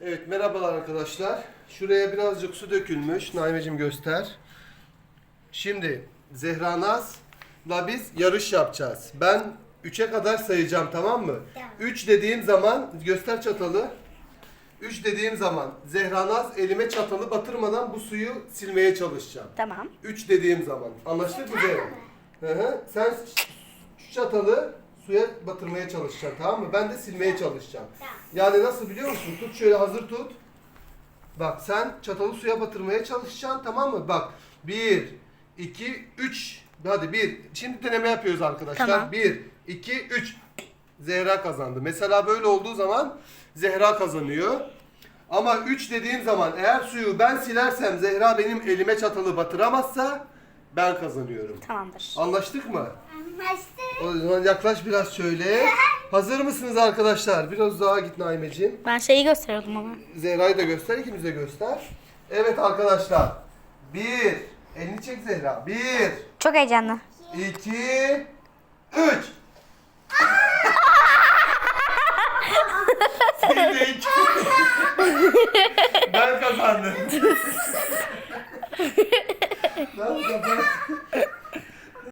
Evet merhabalar arkadaşlar. Şuraya birazcık su dökülmüş. Naimeciğim göster. Şimdi Zehra Naz'la biz yarış yapacağız. Ben 3'e kadar sayacağım tamam mı? Tamam. 3 dediğim zaman göster çatalı. 3 dediğim zaman Zehra Naz elime çatalı batırmadan bu suyu silmeye çalışacağım. Tamam. 3 dediğim zaman. Anlaştık mı Zehra? Hı hı. Sen şu çatalı suya batırmaya çalışacaksın tamam mı? Ben de silmeye çalışacağım. Yani nasıl biliyor musun? Tut şöyle hazır tut. Bak sen çatalı suya batırmaya çalışacaksın tamam mı? Bak 1, 2, 3. Hadi 1. Şimdi deneme yapıyoruz arkadaşlar. Tamam. 1, 2, 3. Zehra kazandı. Mesela böyle olduğu zaman Zehra kazanıyor. Ama 3 dediğim zaman eğer suyu ben silersem Zehra benim elime çatalı batıramazsa ben kazanıyorum. Tamamdır. Anlaştık mı? Anlaştık. O zaman yaklaş biraz şöyle. Hazır mısınız arkadaşlar? Biraz daha git Naimeciğim. Ben şeyi gösteriyordum ama. Zehra'yı da göster, ikimiz de göster. Evet arkadaşlar. Bir. Elini çek Zehra. Bir, Çok heyecanlı. iki, üç. Sildik. ben kazandım. Lan kapat.